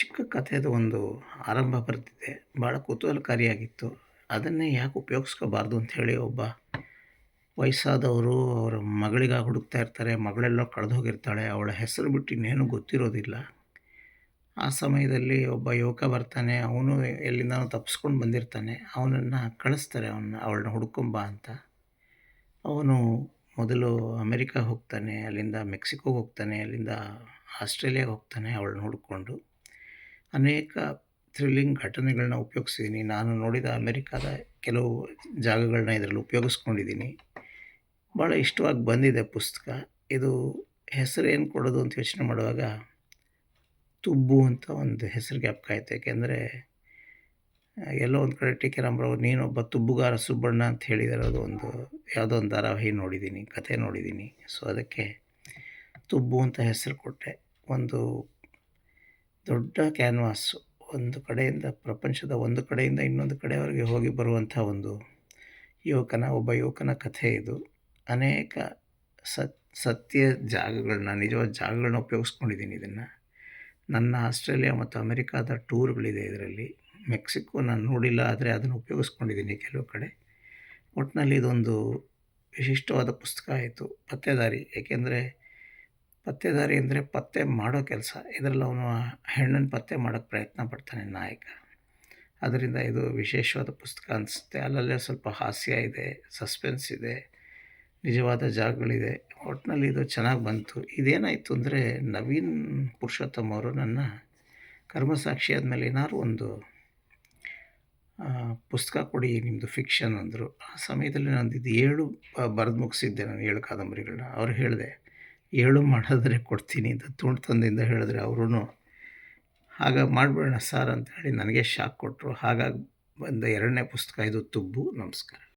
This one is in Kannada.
ಚಿಕ್ಕ ಕಥೆದು ಒಂದು ಆರಂಭ ಬರ್ತಿದೆ. ಭಾಳ ಕುತೂಹಲಕಾರಿಯಾಗಿತ್ತು. ಅದನ್ನೇ ಯಾಕೆ ಉಪಯೋಗಿಸ್ಕೋಬಾರ್ದು ಅಂಥೇಳಿ ಒಬ್ಬ ವಯಸ್ಸಾದವರು ಅವರ ಮಗಳಿಗಾಗಿ ಹುಡುಕ್ತಾ ಇರ್ತಾರೆ, ಮಗಳೆಲ್ಲೋ ಕಳೆದು ಹೋಗಿರ್ತಾಳೆ, ಅವಳ ಹೆಸರು ಬಿಟ್ಟು ಇನ್ನೇನು ಗೊತ್ತಿರೋದಿಲ್ಲ. ಆ ಸಮಯದಲ್ಲಿ ಒಬ್ಬ ಯುವಕ ಬರ್ತಾನೆ, ಅವನು ಎಲ್ಲಿಂದ ತಪ್ಪಿಸ್ಕೊಂಡು ಬಂದಿರ್ತಾನೆ, ಅವನನ್ನು ಕಳಿಸ್ತಾರೆ, ಅವನ್ನ, ಅವಳನ್ನ ಹುಡ್ಕೊಂಬ ಅಂತ. ಅವನು ಮೊದಲು ಅಮೆರಿಕ ಹೋಗ್ತಾನೆ, ಅಲ್ಲಿಂದ ಮೆಕ್ಸಿಕೋಗೆ ಹೋಗ್ತಾನೆ, ಅಲ್ಲಿಂದ ಆಸ್ಟ್ರೇಲಿಯಾಗೆ ಹೋಗ್ತಾನೆ ಅವಳನ್ನ ಹುಡ್ಕೊಂಡು. ಅನೇಕ ಥ್ರಿಲ್ಲಿಂಗ್ ಘಟನೆಗಳನ್ನ ಉಪಯೋಗಿಸಿದ್ದೀನಿ ನಾನು ನೋಡಿದ ಅಮೆರಿಕಾದ ಕೆಲವು ಜಾಗಗಳನ್ನ ಇದರಲ್ಲಿ ಉಪಯೋಗಿಸ್ಕೊಂಡಿದ್ದೀನಿ ಭಾಳ ಇಷ್ಟವಾಗಿ ಬಂದಿದೆ ಪುಸ್ತಕ. ಇದು ಹೆಸರು ಏನು ಕೊಡೋದು ಅಂತ ಯೋಚನೆ ಮಾಡುವಾಗ ತುಬ್ಬು ಅಂತ ಒಂದು ಹೆಸರು ಜ್ಞಾಪಕ ಆಯ್ತು ಯಾಕೆಂದರೆ, ಎಲ್ಲೋ ಒಂದು ಕಡೆ ಟಿ. ಕೆ. ರಾಮರಾವ್ ನೀನೊಬ್ಬ ತುಬ್ಬುಗಾರ ಸುಬ್ಬಣ್ಣ ಅಂತ ಹೇಳಿದಿರೋದು ಒಂದು ಯಾವುದೋ ಒಂದು ಧಾರಾವಾಹಿ ನೋಡಿದ್ದೀನಿ ಕಥೆ ನೋಡಿದ್ದೀನಿ ಸೊ ಅದಕ್ಕೆ ತುಬ್ಬು ಅಂತ ಹೆಸರು ಕೊಟ್ಟೆ. ಒಂದು ದೊಡ್ಡ ಕ್ಯಾನ್ವಾಸ್ ಒಂದು ಕಡೆಯಿಂದ, ಪ್ರಪಂಚದ ಒಂದು ಕಡೆಯಿಂದ ಇನ್ನೊಂದು ಕಡೆಯವರೆಗೆ ಹೋಗಿ ಬರುವಂಥ ಒಂದು ಯುವಕನ, ಒಬ್ಬ ಯುವಕನ ಕಥೆ ಇದು. ಅನೇಕ ಸತ್, ಸತ್ಯ ಜಾಗಗಳನ್ನ, ನಿಜವಾದ ಜಾಗಗಳನ್ನ ಉಪಯೋಗಿಸ್ಕೊಂಡಿದ್ದೀನಿ ಇದನ್ನು. ನನ್ನ ಆಸ್ಟ್ರೇಲಿಯಾ ಮತ್ತು ಅಮೆರಿಕಾದ ಟೂರ್ಗಳಿದೆ ಇದರಲ್ಲಿ. ಮೆಕ್ಸಿಕೋ ನಾನು ನೋಡಿಲ್ಲ ಆದರೆ ಅದನ್ನು ಉಪಯೋಗಿಸ್ಕೊಂಡಿದ್ದೀನಿ ಕೆಲವು ಕಡೆ. ಒಟ್ಟಿನಲ್ಲಿ ಇದೊಂದು ವಿಶಿಷ್ಟವಾದ ಪುಸ್ತಕ ಆಯಿತು. ಪತ್ತೆದಾರಿ, ಏಕೆಂದರೆ ಪತ್ತೆದಾರಿ ಅಂದರೆ ಪತ್ತೆ ಮಾಡೋ ಕೆಲಸ. ಇದರಲ್ಲಿ ಅವನು ಹೆಣ್ಣನ್ನು ಪತ್ತೆ ಮಾಡೋಕ್ಕೆ ಪ್ರಯತ್ನ ಪಡ್ತಾನೆ ನಾಯಕ. ಅದರಿಂದ ಇದು ವಿಶೇಷವಾದ ಪುಸ್ತಕ ಅನಿಸುತ್ತೆ. ಅಲ್ಲಲ್ಲೇ ಸ್ವಲ್ಪ ಹಾಸ್ಯ ಇದೆ, ಸಸ್ಪೆನ್ಸ್ ಇದೆ, ನಿಜವಾದ ಜಾಗಗಳಿದೆ. ಒಟ್ಟಿನಲ್ಲಿ ಇದು ಚೆನ್ನಾಗಿ ಬಂತು. ಇದೇನಾಯಿತು ಅಂದರೆ ನವೀನ್ ಪುರುಷೋತ್ತಮ್ ಅವರು ನನ್ನ ಕರ್ಮಸಾಕ್ಷಿ ಆದಮೇಲೆ ಏನಾದ್ರು ಒಂದು ಪುಸ್ತಕ ಕೊಡಿ ನಿಮ್ಮದು ಫಿಕ್ಷನ್ ಅಂದರು. ಆ ಸಮಯದಲ್ಲಿ ನಾನು ಇದು ಏಳು ಬರೆದು ಮುಗಿಸಿದ್ದೆ ನಾನು ಏಳು ಕಾದಂಬರಿಗಳನ್ನ. ಅವ್ರು ಹೇಳಿದೆ ಏಳು ಮಾಡಿದ್ರೆ ಕೊಡ್ತೀನಿ ಅಂತ ತುಂಡು ತಂದಿಂದ ಹೇಳಿದ್ರೆ ಅವರು ಹಾಗಾಗಿ ಮಾಡಿಬಿಡೋಣ ಸರ್ ಅಂತ ಹೇಳಿ ನನಗೆ ಶಾಕ್ ಕೊಟ್ಟರು ಹಾಗಾಗಿ ಬಂದ ಎರಡನೇ ಪುಸ್ತಕ ಇದು, ತುಬ್ಬು ನಮಸ್ಕಾರ